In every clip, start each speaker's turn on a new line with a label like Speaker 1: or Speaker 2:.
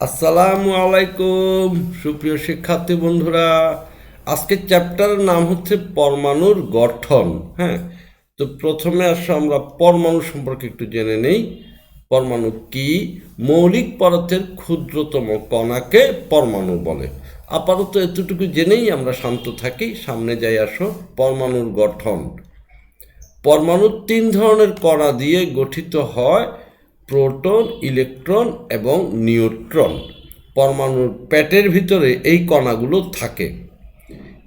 Speaker 1: আসসালামু আলাইকুম, সুপ্রিয় শিক্ষার্থী বন্ধুরা। আজকের চ্যাপ্টারের নাম হচ্ছে পরমাণুর গঠন হ্যাঁ? তো প্রথমে আসো আমরা পরমাণু সম্পর্কে একটু জেনে নেই। পরমাণু কি? মৌলিক পদার্থের ক্ষুদ্রতম কণাকে পরমাণু বলে। আপাতত এতটুকু জেনেই আমরা শান্ত থাকি। সামনে যাই আসো, পরমাণুর গঠন। পরমাণু তিন ধরনের কণা দিয়ে গঠিত হয়। প্রোটন, ইলেকট্রন এবং নিউট্রন পরমাণুর প্যাটের ভিতরে এই কণাগুলো থাকে।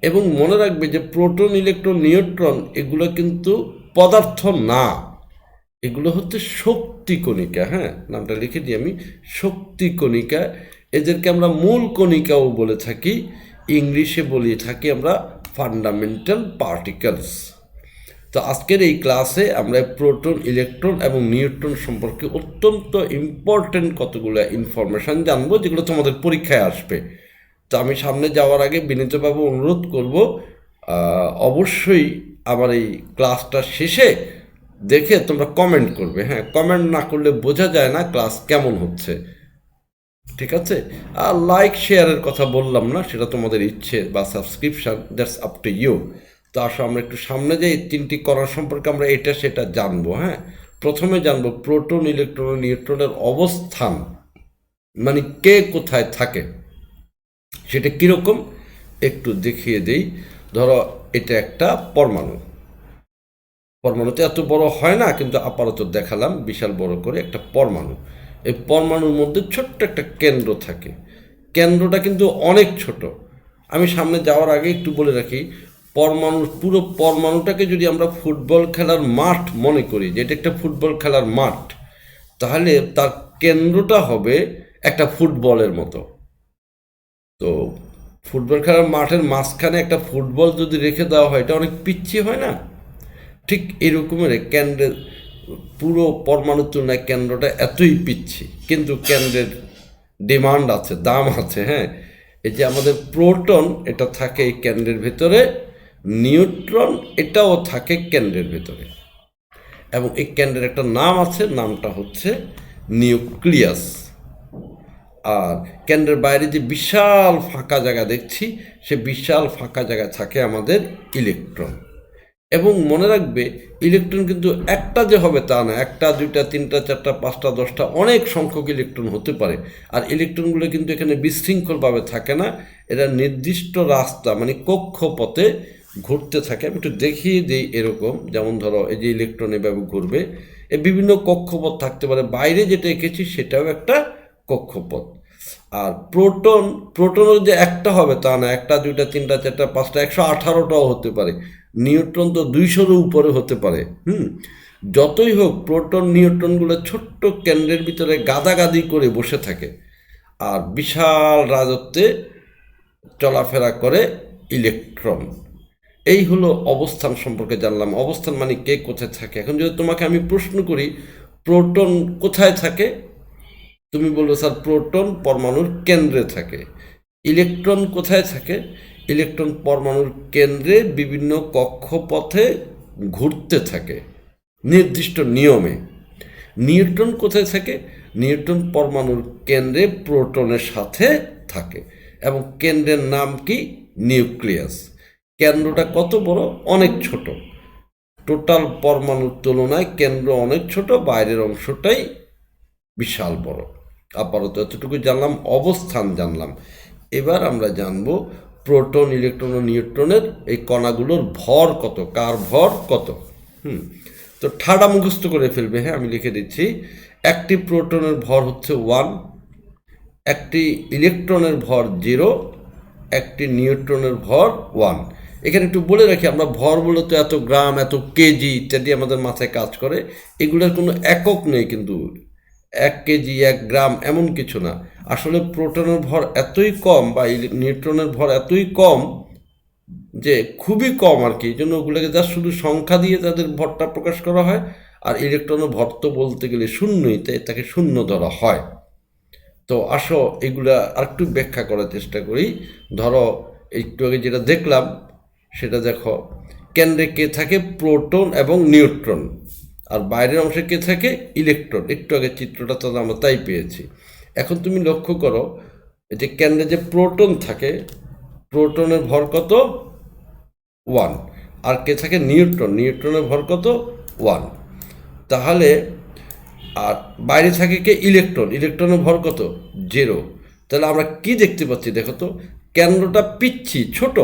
Speaker 1: এবং মনে রাখবে যে প্রোটন, ইলেকট্রন, নিউট্রন এগুলো কিন্তু পদার্থ না। এগুলো হচ্ছে শক্তি কণিকা হ্যাঁ? নামটা লিখে দিই আমি। শক্তি কণিকা। এদেরকে আমরা মূল কণিকাও বলে থাকি। ইংলিশে বলে থাকি আমরা ফান্ডামেন্টাল পার্টিকেলস তো আজকের এই ক্লাসে আমরা প্রোটন, ইলেকট্রন এবং নিউট্রন সম্পর্কে অত্যন্ত ইম্পর্ট্যান্ট কতগুলো ইনফরমেশান জানব, যেগুলো তোমাদের পরীক্ষায় আসবে। তো আমি সামনে যাওয়ার আগে বিনীতভাবে অনুরোধ করব অবশ্যই আমার এই ক্লাসটা শেষে দেখে তোমরা কমেন্ট করবে। হ্যাঁ কমেন্ট না করলে বোঝা যায় না ক্লাস কেমন হচ্ছে। ঠিক আছে? আর লাইক শেয়ারের কথা বললাম না, সেটা তোমাদের ইচ্ছে বা subscription that's up to you তো আসো আমরা একটু সামনে যাই তিনটি করার সম্পর্কে আমরা এটা সেটা জানব হ্যাঁ? প্রথমে জানব প্রোটন, ইলেকট্রন, নিউট্রনের অবস্থান। মানে কে কোথায় থাকে? সেটা কীরকম? একটু দেখিয়ে দেই। ধরো এটা একটা পরমাণু। পরমাণু তো এত বড় হয় না, কিন্তু আপাতত দেখালাম, বিশাল বড় করে একটা পরমাণু। এই পরমাণুর মধ্যে ছোট্ট একটা কেন্দ্র থাকে। কেন্দ্রটা কিন্তু অনেক ছোট। আমি সামনে যাওয়ার আগে একটু বলে রাখি পরমাণুর পুরো পরমাণুটাকে যদি আমরা ফুটবল খেলার মাঠ মনে করি, যে এটা একটা ফুটবল খেলার মাঠ, তাহলে তার কেন্দ্রটা হবে একটা ফুটবলের মতো। তো ফুটবল খেলার মাঠের মাঝখানে একটা ফুটবল যদি রেখে দেওয়া হয়, এটা অনেক পিচ্ছি হয় না? ঠিক এরকমের কেন্দ্রের পুরো পরমাণুর তুলনায় কেন্দ্রটা এতই পিচ্ছি কিন্তু কেন্দ্রের ডিমান্ড আছে, দাম আছে হ্যাঁ? এই যে আমাদের প্রোটন, এটা থাকে এই কেন্দ্রের ভেতরে নিউট্রন এটাও থাকে কেন্দ্রের ভেতরে। এবং এই কেন্দ্রের একটা নাম আছে, নামটা হচ্ছে নিউক্লিয়াস। আর কেন্দ্রের বাইরে যে বিশাল ফাঁকা জায়গা দেখছি, সে বিশাল ফাঁকা জায়গা থাকে আমাদের ইলেকট্রন। এবং মনে রাখবে, ইলেকট্রন কিন্তু একটা যে হবে তা না, একটা, দুইটা, তিনটা, চারটা, পাঁচটা, দশটা, অনেক সংখ্যক ইলেকট্রন হতে পারে। আর ইলেকট্রনগুলো কিন্তু এখানে বিশৃঙ্খলভাবে থাকে না, এরা নির্দিষ্ট রাস্তা মানে কক্ষপথে ঘুরতে থাকে। আমি একটু দেখিয়ে দিই এরকম, যেমন ধরো এই যে ইলেকট্রন এভাবে ঘুরবে, এ বিভিন্ন কক্ষপথ থাকতে পারে। বাইরে যেটা এঁকেছি সেটাও একটা কক্ষপথ। আর প্রোটন প্রোটনও যে একটা হবে তা না, একটা, দুইটা, তিনটা, চারটা, পাঁচটা, একশো আঠারোটাও হতে পারে। নিউট্রন তো দুইশোরও উপরে হতে পারে, হুম? যতই হোক, প্রোটন নিউট্রনগুলো ছোট্ট কেন্দ্রের ভিতরে গাদাগাদি করে বসে থাকে। আর বিশাল রাজত্বে চলাফেরা করে ইলেকট্রন এই হলো অবস্থান সম্পর্কে জানলাম। অবস্থান মানে কে কোথায় থাকে? এখন যদি তোমাকে আমি প্রশ্ন করি, প্রোটন কোথায় থাকে? তুমি বলবে, স্যার, প্রোটন পরমাণুর কেন্দ্রে থাকে। ইলেকট্রন কোথায় থাকে? ইলেকট্রন পরমাণুর কেন্দ্রে বিভিন্ন কক্ষপথে ঘুরতে থাকে, নির্দিষ্ট নিয়মে। নিউট্রন কোথায় থাকে? নিউট্রন পরমাণুর কেন্দ্রে প্রোটনের সাথে থাকে। এবং কেন্দ্রের নাম কি? নিউক্লিয়াস। কেন্দ্রটা কত বড়? অনেক ছোট। টোটাল পরমাণুর তুলনায় কেন্দ্র অনেক ছোট, বাইরের অংশটাই বিশাল বড়। আপাতত এতটুকু জানলাম, অবস্থান জানলাম। এবার আমরা জানব প্রোটন, ইলেকট্রন ও নিউট্রনের এই কণাগুলোর ভর কত, কার ভর কত? হুম, তো ঠাডা মুখস্থ করে ফেলবে। হ্যাঁ আমি লিখে দিচ্ছি, একটি প্রোটনের ভর হচ্ছে ওয়ান, একটি ইলেকট্রনের ভর জিরো, একটি নিউট্রনের ভর ওয়ান। এখানে একটু বলে রাখি, আমরা ভর বলতে এত গ্রাম, এত কেজি ইত্যাদি আমাদের মাথায় কাজ করে। এগুলোর কোনো একক নেই কিন্তু। এক কেজি, এক গ্রাম এমন কিছু না। আসলে প্রোটনের ভর এতই কম বা নিউট্রনের ভর এতই কম যে খুবই কম আর কি। এই জন্য ওগুলোকে যা শুধু সংখ্যা দিয়ে তাদের ভরটা প্রকাশ করা হয়, আর ইলেকট্রনের ভর তো বলতে গেলে শূন্যই, তাই তাকে শূন্য ধরা হয়। তো আসো, এগুলা আরেকটু ব্যাখ্যা করার চেষ্টা করি। ধরো, একটু আগে যেটা দেখলাম সেটা দেখো। কেন্দ্রে কে থাকে? প্রোটন এবং নিউট্রন। আর বাইরের অংশে কে থাকে? ইলেকট্রন। একটু আগে চিত্রটা তো আমরা তাই পেয়েছি। এখন তুমি লক্ষ্য করো যে কেন্দ্রে যে প্রোটন থাকে, প্রোটনের ভর কত? ওয়ান। আর কে থাকে? নিউট্রন। নিউট্রনের ভর কত? ওয়ান। তাহলে, আর বাইরে থাকে কে? ইলেকট্রন। ইলেকট্রনের ভর কত? জিরো। তাহলে আমরা কি দেখতে পাচ্ছি দেখো তো? কেন্দ্রটা পিচ্ছি, ছোট।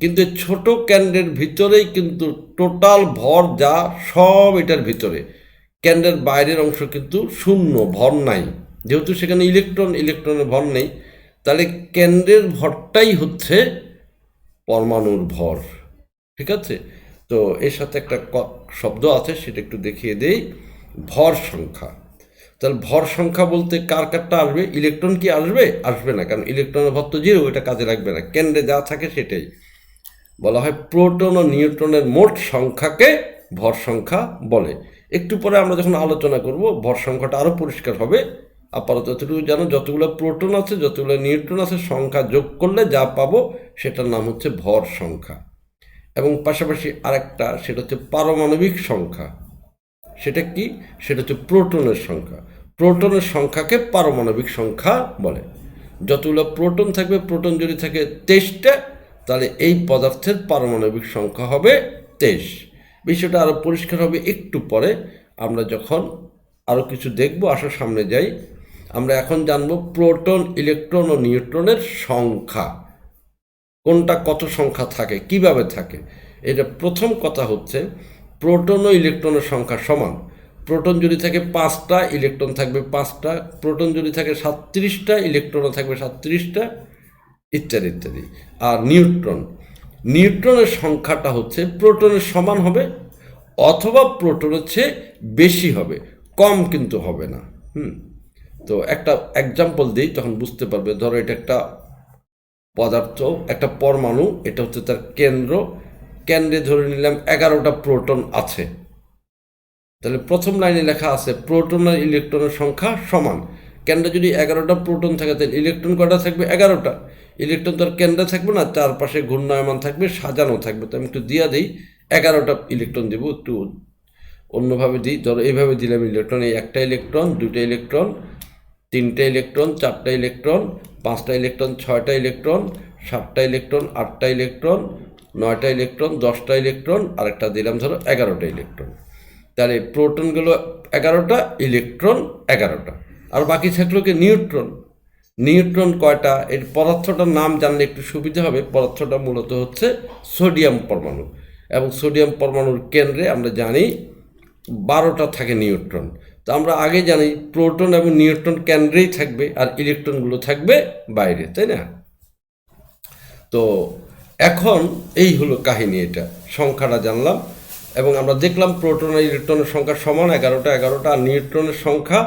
Speaker 1: কিন্তু ছোট কেন্দ্রের ভিতরেই কিন্তু টোটাল ভর যা, সব এটার ভিতরে। কেন্দ্রের বাইরের অংশ কিন্তু শূন্য, ভর নাই। যেহেতু সেখানে ইলেকট্রন, ইলেকট্রনের ভর নেই, তাহলে কেন্দ্রের ভরটাই হচ্ছে পরমাণুর ভর। ঠিক আছে? তো এর সাথে একটা শব্দ আছে, সেটা একটু দেখিয়ে দেই। ভর সংখ্যা। তাহলে ভর সংখ্যা বলতে কার কারটা আসবে? ইলেকট্রন কি আসবে? আসবে না, কারণ ইলেকট্রনের ভর তো জিরো এটা কাজে লাগবে না। কেন্দ্রে যা থাকে সেটাই। বলা হয় প্রোটন ও নিউট্রনের মোট সংখ্যাকে ভর সংখ্যা বলে। একটু পরে আমরা যখন আলোচনা করব, ভর সংখ্যাটা আরও পরিষ্কার হবে। আপাতত যতটুকু জানো, যতগুলো প্রোটন আছে, যতগুলো নিউট্রন আছে, সংখ্যা যোগ করলে যা পাবো সেটার নাম হচ্ছে ভর সংখ্যা। এবং পাশাপাশি আরেকটা, সেটা হচ্ছে পারমাণবিক সংখ্যা। সেটা কি? সেটা হচ্ছে প্রোটনের সংখ্যা। প্রোটনের সংখ্যাকে পারমাণবিক সংখ্যা বলে। যতগুলো প্রোটন থাকবে, প্রোটন যদি থাকে তেইশটা তাহলে এই পদার্থের পারমাণবিক সংখ্যা হবে তেইশ। বিষয়টা আরও পরিষ্কার হবে একটু পরে। আমরা যখন আরও কিছু দেখব আসার সামনে যাই, আমরা এখন জানব প্রোটন, ইলেকট্রন ও নিউট্রনের সংখ্যা। কোনটা কত সংখ্যা থাকে, কীভাবে থাকে? এটা প্রথম কথা হচ্ছে, প্রোটন ও ইলেকট্রনের সংখ্যা সমান। প্রোটন যদি থাকে পাঁচটা, ইলেকট্রন থাকবে পাঁচটা। প্রোটন যদি থাকে সাতত্রিশটা, ইলেকট্রনও থাকবে সাতত্রিশটা। ইত্যাদি ইত্যাদি। আর নিউট্রন। নিউট্রনের সংখ্যাটা হচ্ছে প্রোটনের সমান হবে অথবা প্রোটনের চেয়ে বেশি হবে, কম কিন্তু হবে না। হুম। তো একটা এক্সাম্পল দিই, তখন বুঝতে পারবে, ধরো এটা একটা পদার্থ, একটা পরমাণু, এটা হচ্ছে তার কেন্দ্র। কেন্দ্রে ধরে নিলাম এগারোটা প্রোটন আছে। তাহলে প্রথম লাইনে লেখা আছে, প্রোটন আর ইলেকট্রনের সংখ্যা সমান। কেন্দ্রে যদি এগারোটা প্রোটন থাকে, তাহলে ইলেকট্রন কটা থাকবে? এগারোটা। ইলেকট্রন তো আর কেন্দ্রে থাকবে না, চারপাশে ঘূর্ণায়মান থাকবে, সাজানো থাকবে। তো আমি একটু দিয়া দিই, এগারোটা ইলেকট্রন দেবো একটু। অন্যভাবে দিই, ধরো এইভাবে দিলাম ইলেকট্রন, এই একটা ইলেকট্রন, দুইটা ইলেকট্রন, তিনটা ইলেকট্রন, চারটা ইলেকট্রন, পাঁচটা ইলেকট্রন, ছয়টা ইলেকট্রন, সাতটা ইলেকট্রন, আটটা ইলেকট্রন, নয়টা ইলেকট্রন, দশটা ইলেকট্রন, আরেকটা দিলাম ধরো এগারোটা ইলেকট্রন। তাহলে প্রোটনগুলো এগারোটা, ইলেকট্রন এগারোটা। আর বাকি থাকল কি নিউট্রন। নিউট্রন কয়টা? এর পদার্থটার নাম জানলে একটু সুবিধা হবে। পদার্থটা মূলত হচ্ছে সোডিয়াম পরমাণু। এবং সোডিয়াম পরমাণুর কেন্দ্রে আমরা জানি বারোটা থাকে নিউট্রন। তো আমরা আগে জানি প্রোটন এবং নিউট্রন কেন্দ্রেই থাকবে আর ইলেকট্রনগুলো থাকবে বাইরে, তাই না? তো এখন এই হলো কাহিনী এটা। সংখ্যাটা জানলাম এবং আমরা দেখলাম প্রোটন আর ইলেকট্রনের সংখ্যা সমান এগারোটা। এগারোটা আর নিউট্রনের সংখ্যা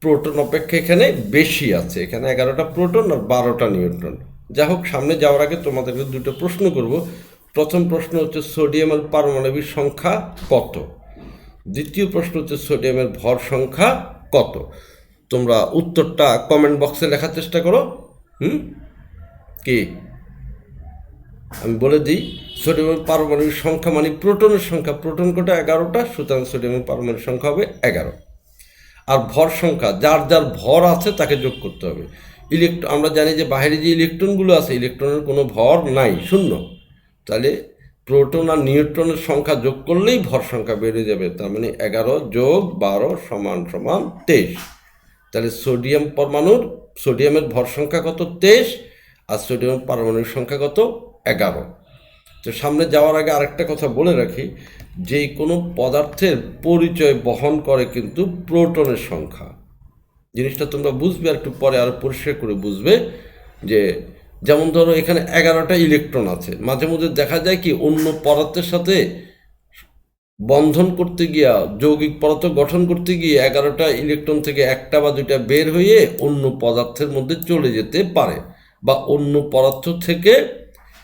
Speaker 1: প্রোটন অপেক্ষা এখানে বেশি আছে। এখানে এগারোটা প্রোটন আর বারোটা নিউট্রন। যা হোক, সামনে যাওয়ার আগে তোমাদেরকে দুটো প্রশ্ন করব। প্রথম প্রশ্ন হচ্ছে সোডিয়ামের পারমাণবিক সংখ্যা কত? দ্বিতীয় প্রশ্ন হচ্ছে সোডিয়ামের ভর সংখ্যা কত? তোমরা উত্তরটা কমেন্ট বক্সে লেখার চেষ্টা করো। হুম? কি? আমি বলে দিই সোডিয়ামের পারমাণবিক সংখ্যা মানে প্রোটনের সংখ্যা। প্রোটন কোটা এগারোটা, সুতরাং সোডিয়ামের পারমাণবিক সংখ্যা হবে এগারো। আর ভর সংখ্যা, যার যার ভর আছে তাকে যোগ করতে হবে। ইলেকট্রন আমরা জানি যে বাইরে যে ইলেকট্রনগুলো আছে, ইলেকট্রনের কোনো ভর নাই, শূন্য। তাহলে প্রোটন আর নিউট্রনের সংখ্যা যোগ করলেই ভর সংখ্যা বেড়ে যাবে, তার মানে এগারো যোগ বারো সমান সমান তেইশ। তাহলে সোডিয়াম পরমাণুর, সোডিয়ামের ভর সংখ্যা কত? তেইশ, আর সোডিয়ামের পারমাণবিক সংখ্যা কত? এগারো। তো সামনে যাওয়ার আগে আরেকটা কথা বলে রাখি যে কোনো পদার্থের পরিচয় বহন করে কিন্তু প্রোটনের সংখ্যা। জিনিসটা তোমরা বুঝবে আর একটু পরে আরও পরিষ্কার করে বুঝবে যে, যেমন ধরো এখানে এগারোটা ইলেকট্রন আছে, মাঝে মধ্যে দেখা যায় কি অন্য পদার্থের সাথে বন্ধন করতে গিয়া, যৌগিক পদার্থ গঠন করতে গিয়ে এগারোটা ইলেকট্রন থেকে একটা বা দুইটা বের হয়ে অন্য পদার্থের মধ্যে চলে যেতে পারে বা অন্য পদার্থ থেকে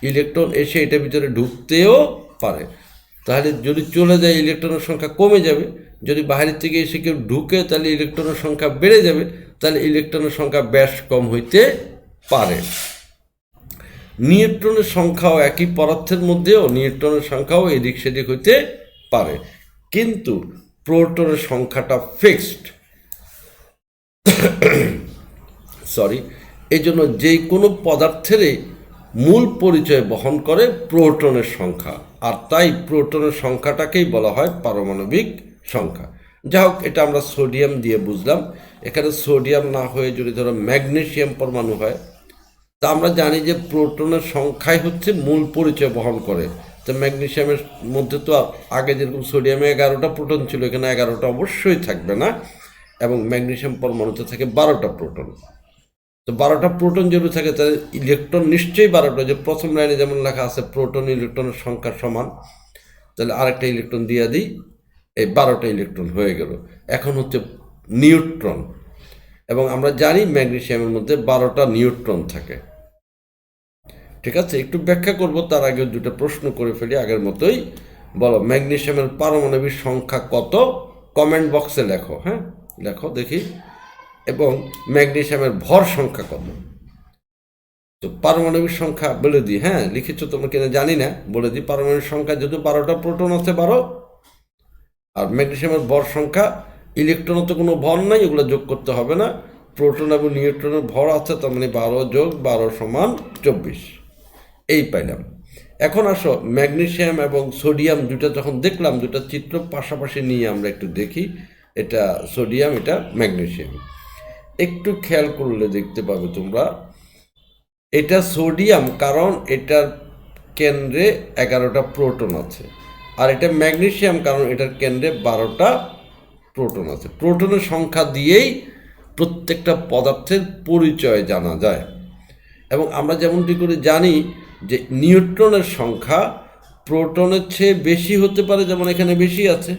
Speaker 1: ইলেকট্রন এসে এটার ভিতরে ঢুকতেও পারে। তাহলে যদি চলে যায়, ইলেকট্রনের সংখ্যা কমে যাবে। যদি বাইরের থেকে এসে কেউ ঢুকে, তাহলে ইলেকট্রনের সংখ্যা বেড়ে যাবে। তাহলে ইলেকট্রনের সংখ্যা ব্যাস কম হইতে পারে। নিউট্রনের সংখ্যাও একই পদার্থের মধ্যেও নিউট্রনের সংখ্যাও এদিক সেদিক হইতে পারে। কিন্তু প্রোটনের সংখ্যাটা ফিক্সড। সরি এই জন্য যে কোনো পদার্থেরই মূল পরিচয় বহন করে প্রোটনের সংখ্যা। আর তাই প্রোটনের সংখ্যাটাকেই বলা হয় পারমাণবিক সংখ্যা। যা হোক এটা আমরা সোডিয়াম দিয়ে বুঝলাম। এখানে সোডিয়াম না হয়ে যদি ধরো ম্যাগনেশিয়াম পরমাণু হয়, তা আমরা জানি যে প্রোটনের সংখ্যাই হচ্ছে মূল পরিচয় বহন করে। তো ম্যাগনেসিয়ামের মধ্যে তো আগে যেরকম সোডিয়ামে এগারোটা প্রোটন ছিল, এখানে এগারোটা অবশ্যই থাকবে না। এবং ম্যাগনেশিয়াম পরমাণুতে থাকে বারোটা প্রোটন। তো বারোটা প্রোটন যদি থাকে, তাহলে ইলেকট্রন নিশ্চয়ই বারোটা। যে প্রথম লাইনে যেমন লেখা আছে প্রোটন ইলেকট্রনের সংখ্যা সমান, তাহলে আরেকটা ইলেকট্রন দিয়ে দিই, এই বারোটা ইলেকট্রন হয়ে গেল। এখন হচ্ছে নিউট্রন এবং আমরা জানি ম্যাগনেশিয়ামের মধ্যে বারোটা নিউট্রন থাকে। ঠিক আছে? একটু ব্যাখ্যা করব, তার আগে দুটো প্রশ্ন করে ফেলি, আগের মতোই। বলো ম্যাগনেশিয়ামের পারমাণবিক সংখ্যা কত? কমেন্ট বক্সে লেখো হ্যাঁ? লেখো, দেখি। এবং ম্যাগনেসিয়ামের ভর সংখ্যা কত তো পারমাণবিক সংখ্যা বলে দিই হ্যাঁ লিখেছো তোমরা কিনা জানি না, বলে দিই পারমাণবিক সংখ্যা যেহেতু বারোটা, প্রোটন আছে বারো, আর ম্যাগনেশিয়ামের ভর সংখ্যা, ইলেকট্রনের তো কোনো ভর নাই ওগুলো যোগ করতে হবে না, প্রোটন এবং নিউট্রনের ভর আছে, তার মানে বারো যোগ বারো সমান চব্বিশ। এই পাইলাম। এখন আসো, ম্যাগনেশিয়াম এবং সোডিয়াম দুটো যখন দেখলাম দুটো চিত্র পাশাপাশি নিয়ে আমরা একটু দেখি, এটা সোডিয়াম, এটা ম্যাগনেসিয়াম একটু খেয়াল করলে দেখতে পাবে তোমরা। এটা সোডিয়াম, কারণ এটার কেন্দ্রে এগারোটা প্রোটন আছে। আর এটা ম্যাগনেশিয়াম কারণ এটার কেন্দ্রে বারোটা প্রোটন আছে। প্রোটনের সংখ্যা দিয়েই প্রত্যেকটা পদার্থের পরিচয় জানা যায়। এবং আমরা যেমনটি করে জানি যে নিউট্রনের সংখ্যা প্রোটনের চেয়ে বেশি হতে পারে, যেমন এখানে বেশি আছে,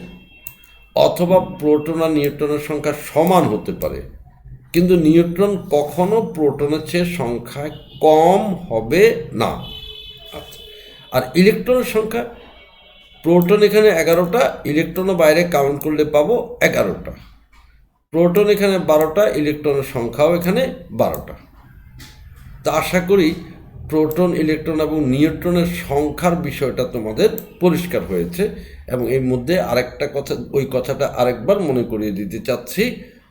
Speaker 1: অথবা প্রোটন আর নিউট্রনের সংখ্যা সমান হতে পারে। কিন্তু নিউট্রন কখনো প্রোটনের চেয়ে সংখ্যায় কম হবে না। আচ্ছা। আর ইলেকট্রনের সংখ্যা প্রোটন এখানে এগারোটা ইলেকট্রনও বাইরে কাউন্ট করলে পাবো এগারোটা। প্রোটন এখানে বারোটা ইলেকট্রনের সংখ্যাও এখানে বারোটা। তা আশা করি প্রোটন ইলেকট্রন এবং নিউট্রনের সংখ্যার বিষয়টা তোমাদের পরিষ্কার হয়েছে এবং এর মধ্যে আরেকটা কথা ওই কথাটা আরেকবার মনে করিয়ে দিতে চাচ্ছি।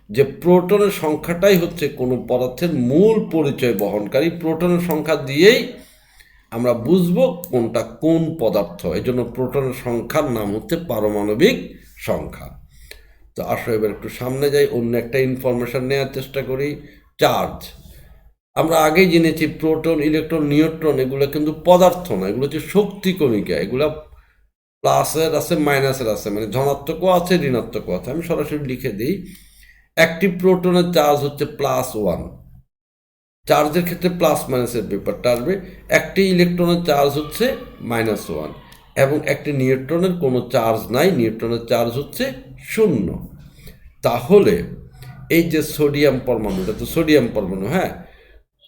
Speaker 1: যে প্রোটনের সংখ্যাটাই হচ্ছে কোনো পদার্থের মূল পরিচয় বহনকারী। প্রোটনের সংখ্যা দিয়েই আমরা বুঝব কোনটা কোন পদার্থ। এই জন্য প্রোটনের সংখ্যার নাম হচ্ছে পারমাণবিক সংখ্যা। তো আসো এবার একটু সামনে যাই, অন্য একটা ইনফরমেশন নেওয়ার চেষ্টা করি। চার্জ আমরা আগেই জেনেছি প্রোটন, ইলেকট্রন, নিউট্রন, এগুলো কিন্তু পদার্থ না, এগুলো হচ্ছে শক্তি কণিকা। এগুলো প্লাসের আছে, মাইনাসের আছে মানে ধনাত্মকও আছে, ঋণাত্মকও আছে। আমি সরাসরি লিখে দিই। একটি প্রোটনের চার্জ হচ্ছে প্লাস ওয়ান চার্জের ক্ষেত্রে প্লাস মাইনাসের ব্যাপারটা আসবে। একটি ইলেকট্রনের চার্জ হচ্ছে মাইনাস ওয়ান এবং একটি নিউট্রনের কোনো চার্জ নাই নিউট্রনের চার্জ হচ্ছে শূন্য। তাহলে এই যে সোডিয়াম পরমাণু, এটা তো সোডিয়াম পরমাণু হ্যাঁ?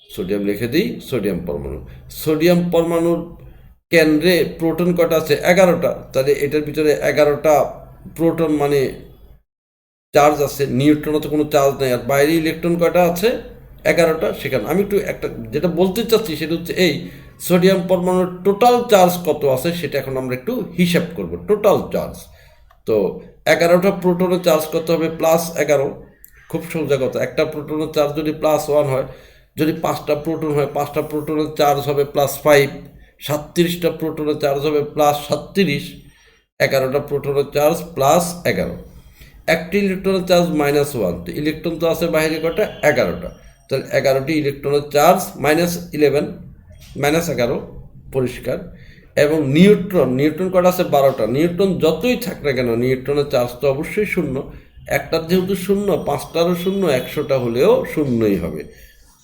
Speaker 1: সোডিয়াম লিখে দিই সোডিয়াম পরমাণু। সোডিয়াম পরমাণুর কেন্দ্রে প্রোটন কটা আছে? এগারোটা। তাহলে এটার ভিতরে এগারোটা প্রোটন মানে চার্জ আছে নিউট্রনও তো কোনো চার্জ নেই, আর বাইরে ইলেকট্রন কয়টা আছে? এগারোটা, সেখানে আমি একটু একটা যেটা বলতে চাচ্ছি সেটা হচ্ছে এই, সোডিয়াম পরমাণুর টোটাল চার্জ কত আছে সেটা এখন আমরা একটু হিসাব করব টোটাল চার্জ তো এগারোটা প্রোটনের চার্জ কত হবে? প্লাস এগারো। খুব সোজা কথা, একটা প্রোটনের চার্জ যদি প্লাস ওয়ান হয়, যদি পাঁচটা প্রোটন হয়, পাঁচটা প্রোটনের চার্জ হবে প্লাস ফাইভ সাতত্রিশটা প্রোটনের চার্জ হবে প্লাস সাতত্রিশ, এগারোটা প্রোটনের চার্জ প্লাস এগারো। একটি ইলেকট্রনের চার্জ মাইনাস ওয়ান তো ইলেকট্রন তো আছে বাইরে কটা এগারোটা। তাহলে এগারোটি ইলেকট্রনের চার্জ মাইনাস ইলেভেন মাইনাস এগারো, পরিষ্কার। এবং নিউট্রন নিউট্রন কটা আছে? বারোটা। নিউট্রন যতই থাক না কেন, নিউট্রনের চার্জ তো অবশ্যই শূন্য। একটার যেহেতু শূন্য, পাঁচটারও শূন্য, একশোটা হলেও শূন্যই হবে।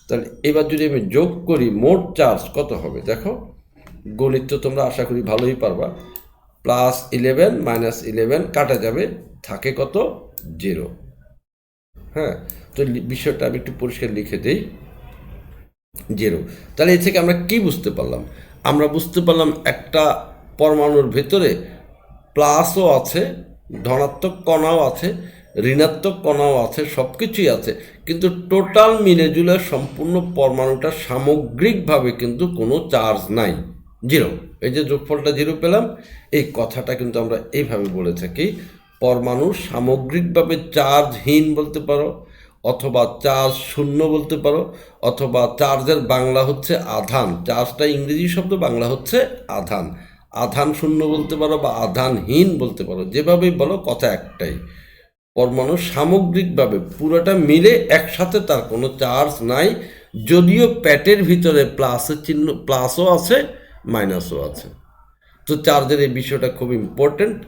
Speaker 1: তাহলে এবার যদি আমি যোগ করি, মোট চার্জ কত হবে? দেখো, গণিত তো তোমরা আশা করি ভালোই পারবা। প্লাস ইলেভেন মাইনাস ইলেভেন কাটা যাবে। থাকে কত? জিরো হ্যাঁ তো বিষয়টা আমি একটু পরিষ্কার লিখে দিই। জিরো তাহলে এ থেকে আমরা কি বুঝতে পারলাম? আমরা বুঝতে পারলাম একটা পরমাণুর ভেতরে প্লাসও আছে, ধনাত্মক কণাও আছে, ঋণাত্মক কণাও আছে সব কিছুই আছে। কিন্তু টোটাল মিলে জুলে সম্পূর্ণ পরমাণুটা সামগ্রিকভাবে কিন্তু কোনো চার্জ নাই। জিরো এই যে যোগফলটা জিরো পেলাম, এই কথাটা কিন্তু আমরা এইভাবে বলে থাকি। পরমাণু সামগ্রিকভাবে চার্জহীন বলতে পারো, অথবা চার্জ শূন্য বলতে পারো, অথবা চার্জের বাংলা হচ্ছে আধান। চার্জটা ইংরেজি শব্দ, বাংলা হচ্ছে আধান। আধান শূন্য বলতে পারো বা আধানহীন বলতে পারো, যেভাবেই বলো কথা একটাই। পরমাণু সামগ্রিকভাবে পুরোটা মিলে একসাথে তার কোনো চার্জ নাই, যদিও প্যাটের ভিতরে প্লাসের চিহ্ন, প্লাসও আছে, মাইনাসও আছে। তো চার্জের এই বিষয়টা খুব ইম্পর্ট্যান্ট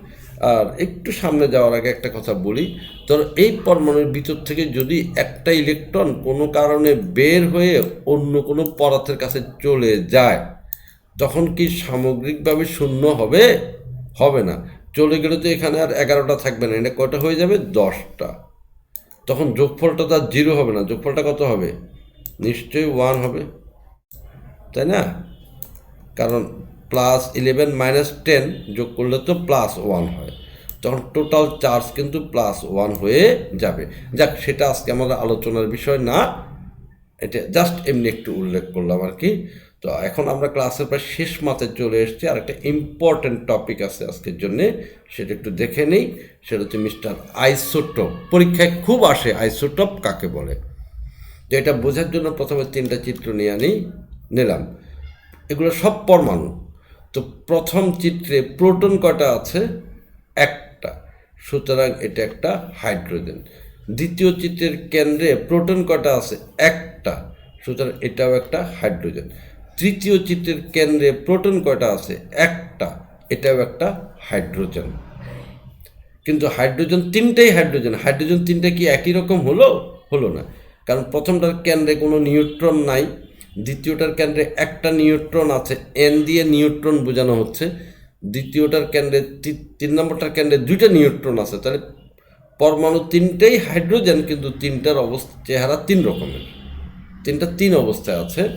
Speaker 1: আর একটু সামনে যাওয়ার আগে একটা কথা বলি। ধর, এই পরমাণুর ভিতর থেকে যদি একটা ইলেকট্রন কোনো কারণে বের হয়ে অন্য কোনো পদার্থের কাছে চলে যায়, তখন কি সামগ্রিকভাবে শূন্য হবে? হবে না। চলে গেলে তো এখানে আর এগারোটা থাকবে না এটা কয়টা হয়ে যাবে? দশটা। তখন যোগফলটা তার জিরো হবে না। যোগফলটা কত হবে? নিশ্চয়ই ওয়ান হবে। তাই না? কারণ প্লাস ইলেভেন মাইনাস টেন যোগ করলে তো প্লাস ওয়ান হয়। তখন টোটাল চার্জ কিন্তু প্লাস ওয়ান হয়ে যাবে। যাক, সেটা আজকে আমাদের আলোচনার বিষয় না। এটা জাস্ট এমনি একটু উল্লেখ করলাম আর কি। তো এখন আমরা ক্লাসের প্রায় শেষ মাথায় চলে এসেছি। আর একটা ইম্পর্টেন্ট টপিক আছে আজকের জন্য, সেটা একটু দেখে নেই। সেটা হচ্ছে মিস্টার আইসোটপ পরীক্ষায় খুব আসে আইসোটপ কাকে বলে? তো এটা বোঝার জন্য প্রথমে তিনটা চিত্র নিয়ে আনি, নিলাম। এগুলো সব পরমাণু। তো প্রথম চিত্রে প্রোটন কটা আছে? একটা। সুতরাং এটা একটা হাইড্রোজেন। দ্বিতীয় চিত্রের কেন্দ্রে প্রোটন কটা আছে? একটা। সুতরাং এটাও একটা হাইড্রোজেন। তৃতীয় চিত্রের কেন্দ্রে প্রোটন কটা আছে? একটা। এটাও একটা হাইড্রোজেন। কিন্তু হাইড্রোজেন তিনটেই হাইড্রোজেন। হাইড্রোজেন তিনটে কি একই রকম হলো? হলো না। কারণ প্রথমটার কেন্দ্রে কোনো নিউট্রন নাই। দ্বিতীয়টার কেন্দ্রে একটা নিউট্রন আছে এন দিয়ে নিউট্রন বোঝানো হচ্ছে। দ্বিতীয়টার কেন্দ্রে তিন নম্বরটার কেন্দ্রে দুইটা নিউট্রন আছে। তাহলে পরমাণু তিনটেই হাইড্রোজেন, কিন্তু তিনটার অবস্থা, চেহারা তিন রকমের। তিনটা তিন অবস্থায় আছে।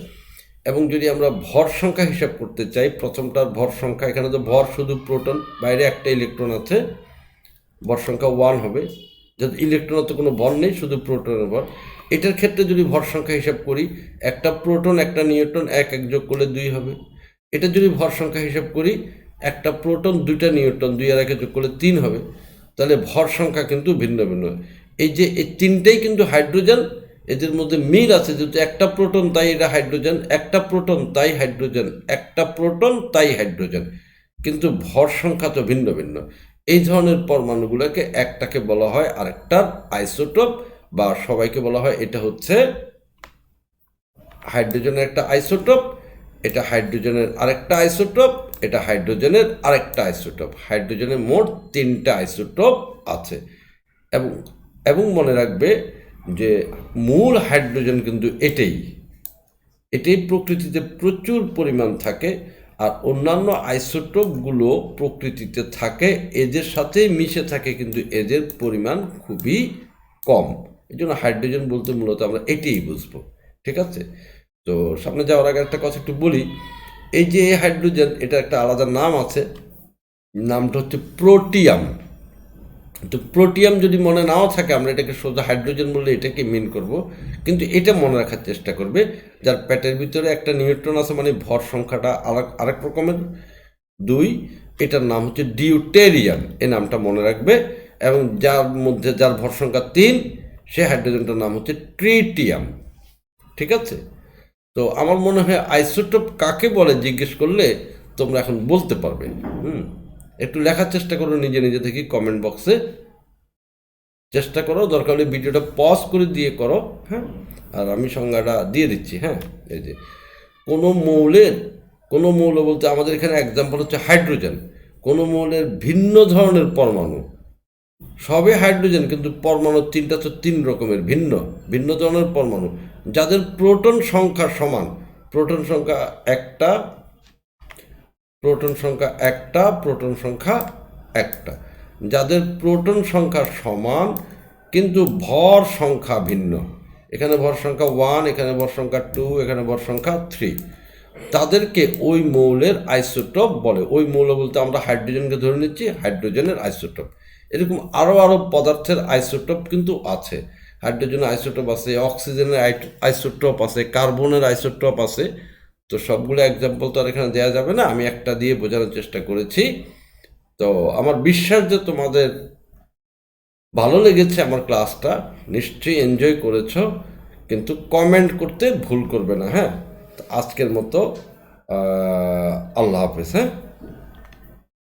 Speaker 1: এবং যদি আমরা ভর সংখ্যা হিসাব করতে চাই, প্রথমটার ভর সংখ্যা, এখানে তো ভর শুধু প্রোটন, বাইরে একটা ইলেকট্রন আছে। ভর সংখ্যা ওয়ান হবে। যদি ইলেকট্রনের তো কোনো ভর নেই, শুধু প্রোটনের ভর। এটার ক্ষেত্রে যদি ভর সংখ্যা হিসাব করি, একটা প্রোটন, একটা নিউট্রন, এক এক যোগ করলে দুই হবে। এটা যদি ভর সংখ্যা হিসাব করি, একটা প্রোটন, দুইটা নিউট্রন, দুই আর একে যোগ করলে তিন হবে। তাহলে ভর সংখ্যা কিন্তু ভিন্ন ভিন্ন এই যে, এই তিনটেই কিন্তু হাইড্রোজেন, এদের মধ্যে মিল আছে যেহেতু একটা প্রোটন, তাই এটা হাইড্রোজেন, একটা প্রোটন, তাই হাইড্রোজেন, একটা প্রোটন, তাই হাইড্রোজেন। কিন্তু ভর সংখ্যা তো ভিন্ন ভিন্ন। এই ধরনের পরমাণুগুলোকে একটাকে বলা হয় আরেকটার আইসোটোপ বা সবাইকে বলা হয় এটা হচ্ছে হাইড্রোজেনের একটা আইসোটোপ, এটা হাইড্রোজেনের আরেকটা আইসোটোপ, এটা হাইড্রোজেনের আরেকটা আইসোটোপ। হাইড্রোজেনের মোট তিনটা আইসোটোপ আছে। এবং এবং মনে রাখবে যে মূল হাইড্রোজেন কিন্তু এটাই। এটাই প্রকৃতিতে প্রচুর পরিমাণ থাকে আর অন্যান্য আইসোটোপগুলো প্রকৃতিতে থাকে। এদের সাথে মিশে থাকে কিন্তু এদের পরিমাণ খুবই কম। এই জন্য হাইড্রোজেন বলতে মূলত আমরা এটাই বুঝব, ঠিক আছে? তো সামনে যাওয়ার আগে একটা কথা একটু বলি, এই যে হাইড্রোজেন এটা একটা আলাদা নাম আছে, নামটা হচ্ছে প্রোটিয়াম তো প্রোটিয়াম যদি মনে নাও থাকে, আমরা এটাকে সোজা হাইড্রোজেন বললে এটাকে মিন করব, কিন্তু এটা মনে রাখার চেষ্টা করবে, যার প্যাটের ভিতরে একটা নিউট্রন আছে মানে ভর সংখ্যাটা আরেক আরেক রকমের। দুই, এটার নাম হচ্ছে ডিউটেরিয়াম এই নামটা মনে রাখবে, এবং যার মধ্যে, যার ভর সংখ্যা তিন সে হাইড্রোজেনটার নাম হচ্ছে ট্রিটিয়াম। ঠিক আছে? তো আমার মনে হয় আইসোটোপ কাকে বলে জিজ্ঞেস করলে তোমরা এখন বলতে পারবে। হুম? একটু লেখার চেষ্টা করো, নিজে নিজে থেকে কমেন্ট বক্সে। চেষ্টা করো, দরকার হলে ভিডিওটা পজ করে দিয়ে করো হ্যাঁ? আর আমি সংজ্ঞাটা দিয়ে দিচ্ছি হ্যাঁ? এই যে, কোনো মৌলের, কোনো মৌল বলতে আমাদের এখানে এক্সাম্পল হচ্ছে হাইড্রোজেন কোনো মৌলের ভিন্ন ধরনের পরমাণু। সবে হাইড্রোজেন, কিন্তু পরমাণু তিনটা তো তিন রকমের, ভিন্ন ভিন্ন ধরনের পরমাণু। যাদের প্রোটন সংখ্যা সমান, প্রোটন সংখ্যা একটা, প্রোটন সংখ্যা একটা, প্রোটন সংখ্যা একটা। যাদের প্রোটন সংখ্যা সমান, কিন্তু ভর সংখ্যা ভিন্ন। এখানে ভর সংখ্যা ওয়ান, এখানে ভর সংখ্যা টু, এখানে ভর সংখ্যা থ্রি। তাদেরকে ওই মৌলের আইসোটোপ বলে। ওই মৌল বলতে আমরা হাইড্রোজেনকে ধরে নিচ্ছি, হাইড্রোজেনের আইসোটোপ। এরকম আরও আরও পদার্থের আইসোটোপ কিন্তু আছে। হাইড্রোজেনের আইসোটোপ আছে, অক্সিজেনের আইসোটোপ আছে, কার্বনের আইসোটোপ আছে। তো সবগুলো এক্সাম্পল তো আর এখানে দেওয়া যাবে না, আমি একটা দিয়ে বোঝানোর চেষ্টা করেছি। তো আমার বিশ্বাস যে তোমাদের ভালো লেগেছে আমার ক্লাসটা, নিশ্চয়ই এনজয় করেছ, কিন্তু কমেন্ট করতে ভুল করবে না হ্যাঁ? আজকের মতো আল্লাহ হাফেজ হ্যাঁ?